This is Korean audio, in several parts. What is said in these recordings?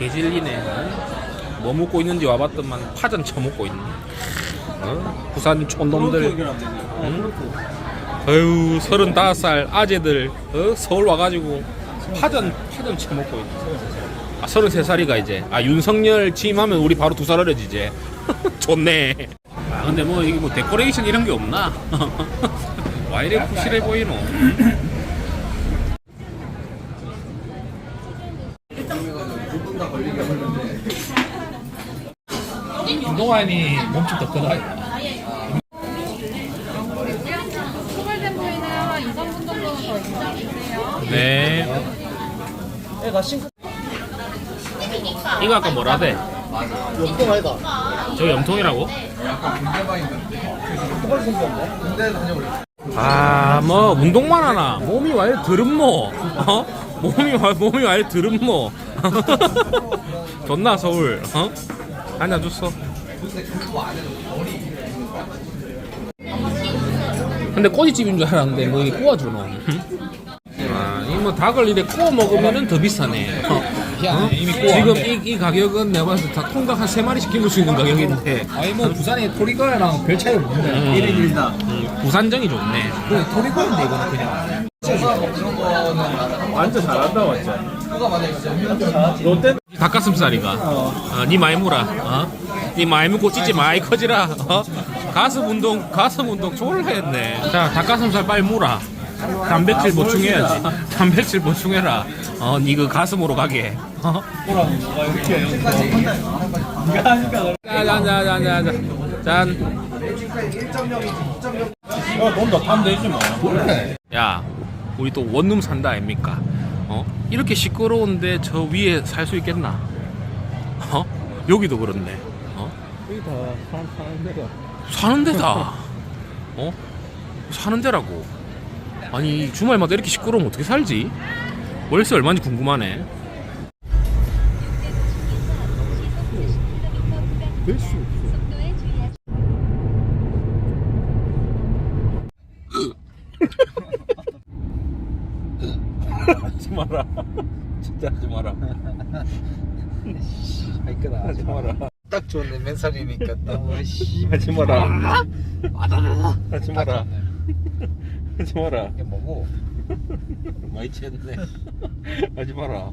개질리네. 뭐 먹고 있는지 와봤더만 파전 처먹고 있네. 어? 부산 촌놈들. 응? 어휴 서른다섯 살 아재들 어? 서울 와가지고 파전 파전 처먹고 있네. 아 서른세 살이가 이제 아 윤석열 취임하면 우리 바로 두 살 어려지지. 좋네. 아 근데 뭐 이게 뭐 데코레이션 이런 게 없나? 와 이래 푸실해 보이노? 김동환이 몸좀 더 크다. 소발된 부위는 한 2, 3분 정도 더 익혀주세요. 네. 애가 싱크. 이거 아까 뭐라대? 염통 아이가. 저 염통이라고? 똑같이 생겼네. 군대 다녀올래. 아, 뭐 운동만 하나. 몸이 와요 드름모. 어? 몸이 와 몸이 와요 드름모. 존나 서울. 어? 한잔 줬어. 근데 꼬지집인 줄 알았는데 뭐 이게 구워주노. 아, 이 뭐 닭을 이래 구워 먹으면은 더 비싸네. 어? 이미 구워. 지금 이, 이 가격은 내가 봤을 때 다 통닭 한 세 마리 시켜 먹을 수 있는 가격인데 아니 뭐 부산에 토리거랑 별 차이 없는데. 1인 1당. 음, 부산정이 좋네. 그 토리거인데 이거는 그냥. 완전 잘한다 완전 만약에 롯데 닭가슴살이가. 어, 니 많이 물어. 어? 니 많이 먹고 찌찌 많이 커지라. 어? 가슴 운동, 가슴 운동 졸라 했네. 자, 닭가슴살 빨리 물어. 단백질 보충해야지. 단백질 보충해라. 어, 니그 가슴으로 가게. 어? 이렇게 네가 하니까 자, 자, 자, 자, 자, 자. 짠. 어 돈도 타면 되지 뭐 야, 우리 또 원룸 산다 아닙니까? 어? 이렇게 시끄러운데 저 위에 살 수 있겠나? 어? 여기도 그렇네. 어? 여기 다 사람 사는 데가 사는 데다. 어? 사는 데라고. 아니 주말마다 이렇게 시끄러우면 어떻게 살지? 월세 얼마인지 궁금하네. 될수 없어 하지 마라 진짜 하지 마라 아이끄다. 하지 마라 딱 좋네 맨살이니까 너무 씨. 하지 마라 아다다다. 하지 마라 하지 마라 이게 뭐고? 많이 취했네. 하지 마라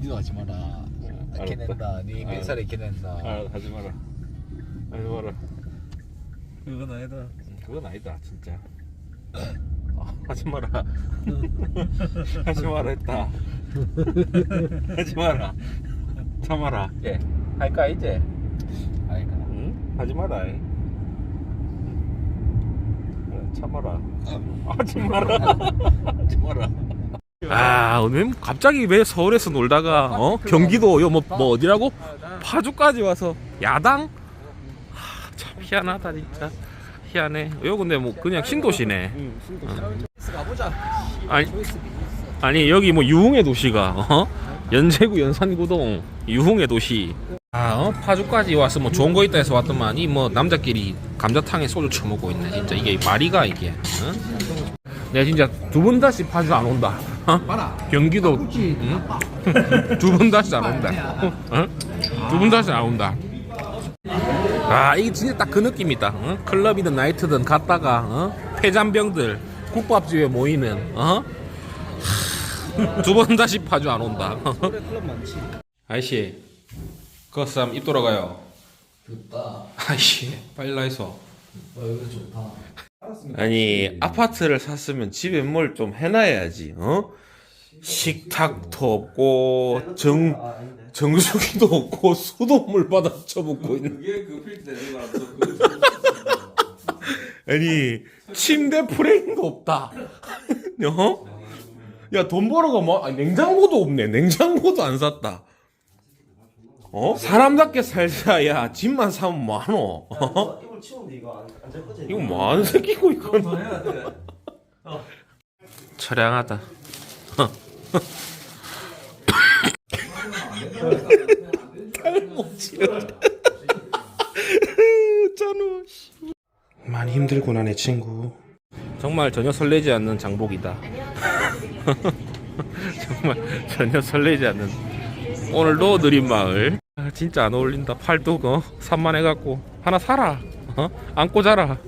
니도 하지 마라. 알았다. 이렇게 낸다. 니 맨살에 이렇게 낸다. 아 하지 마라 하지 마라 그건 아니다 그건 아니다 진짜 아, 하지 마라 하지 마라 했다 하지 마라 참아라 예 할까 이제? 아이가. 응? 하지 마라 이. 참아라. 하지 마라. 하지 마라. 아 오늘 갑자기 왜 서울에서 놀다가 어? 경기도 요뭐 뭐 어디라고? 파주까지 와서 야당? 하, 참 희한하다 진짜. 희한해. 요 근데 뭐 그냥 신도시네. 가보자. 아니 아니 여기 뭐 유흥의 도시가 어? 연세구 연산구동 유흥의 도시 아 어? 파주까지 와서 뭐 좋은 거 있다 해서 왔더만 이 뭐 남자끼리 감자탕에 소주 처먹고 있네 진짜 이게 말이가 이게 어? 내가 진짜 두 번 다시 파주 안 온다 어? 경기도 두번 다시 안 온다 어? 두번 다시 안 온다 아 이게 진짜 딱 그 느낌이다 어? 클럽이든 나이트든 갔다가 어? 폐잔병들 국밥집에 모이는 어? 두 번 다시 파주 안 온다. 아이씨 그 사람 입 돌아가요 좋다. 아이씨 빨리 나이소 어, 여기 좋다. 아니 아파트를 샀으면 집에 뭘 좀 해놔야지 어? 식탁도 없고 정 정수기도 없고 수돗물 받아 쳐붓고 있는 그게 그 필터 되는 거라서 아니 침대 프레임도 없다 어? 야돈 벌어가 뭐 아니, 냉장고도 없네 냉장고도 안 샀다 어? 사람답게 살자 야 집만 사면 뭐하노 어? 이걸 치우는데 이거 안, 안될 거지? 이거 뭐하는 새끼고 이건 해야 돼. 처량하다 짠우 많이 힘들구나 내 친구 정말 전혀 설레지 않는 장복이다 정말 전혀 설레지 않는 오늘도 느린 마을. 아, 진짜 안 어울린다. 팔뚝 어? 산만해갖고 하나 사라. 어? 안고 자라.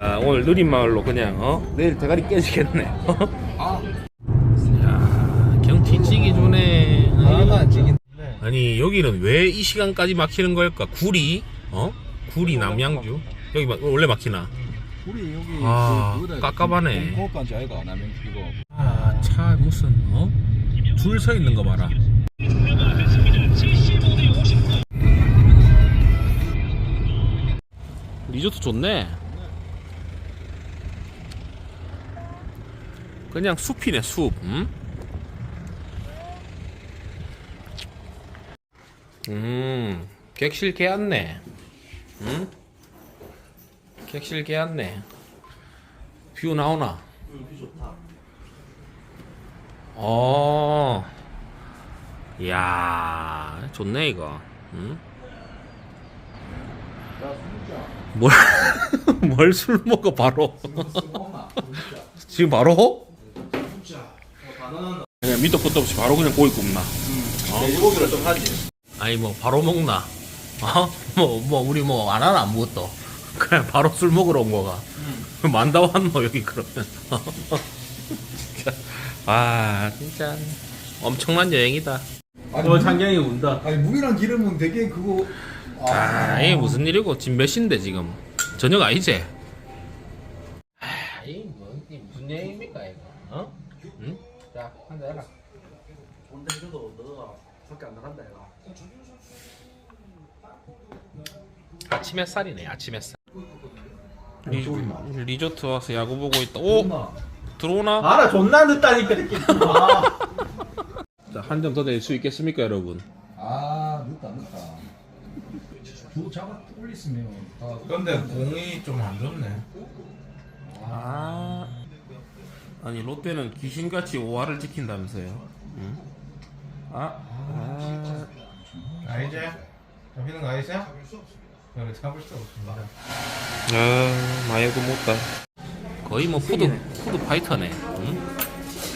아, 오늘 느린 마을로 그냥 어? 내일 대가리 깨지겠네. 어? 야, 경치. 하나 지긴. 아니 여기는 왜 이 시간까지 막히는 걸까? 구리? 어? 구리 남양주? 여기 막- 원래 막히나? 우리 여기 아, 그 그거다. 깝깝하네. 아이가 남양 그거. 아, 차 무슨 어? 줄 서 있는 거 봐라. 리조트 좋네. 그냥 숲이네 숲. 음? 음, 객실 개왔네. 음? 객실 개왔네. 뷰 나오나? 어. 이야, 좋네, 이거. 응? 뭘, 뭘 술 먹어, 바로. 지금 바로? 그냥 밑도 끝도 없이 바로 그냥 고기 굽나. 돼지고기를 좀 하지. 아니, 뭐, 바로 먹나. 어? 뭐, 뭐, 우리 뭐, 안 하나, 아무것도. 그냥 바로 술 먹으러 온 거가. 만다 왔노, 여기, 그러면. 진짜. 아, 진짜. 엄청난 여행이다. 어, 장경이 운다. 아니 물이랑 기름은 되게 그거. 아, 이게 무슨 일이고 지금 몇 시인데 지금 저녁 아니지? 아, 이게 뭐, 이게 무슨 여행입니까 이거? 어? 응? 자, 한잔 해라. 근데 그래도 너가 밖에 안 나간다 얘가. 아침 햇살이네, 아침 햇살. 리, 리조트 와서 야구 보고 있다. 오, 들어오나? 알아 존나 늦다니까 이렇게. 아, 자, 한 점 더 낼 수 있겠습니까, 여러분? 아 늦다 늦다. 두 잡아 올리으면 다. 근데 공이 좀 안 좋네. 아, 아니 롯데는 귀신같이 5화를 지킨다면서요? 응? 아, 아. 아니지? 잡히는 거 아니지? 그래 잡을 수 없습니다. 아, 마요도 못다. 거의 뭐 푸드 푸드 파이터네. 응?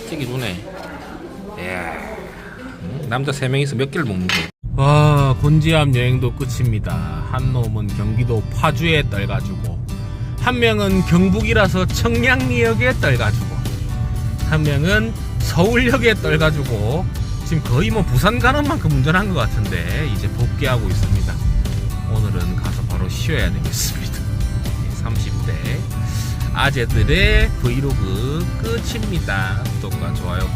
찌기 주네. 이야. 응? 남자 세 명이서 몇 개를 먹는 거야? 와, 곤지암 여행도 끝입니다. 한 놈은 경기도 파주에 떨가지고, 한 명은 경북이라서 청량리역에 떨가지고, 한 명은 서울역에 떨가지고, 지금 거의 뭐 부산 가는 만큼 운전한 것 같은데, 이제 복귀하고 있습니다. 오늘은 가서 바로 쉬어야 되겠습니다. 30대 아재들의 브이로그 끝입니다. 구독과 좋아요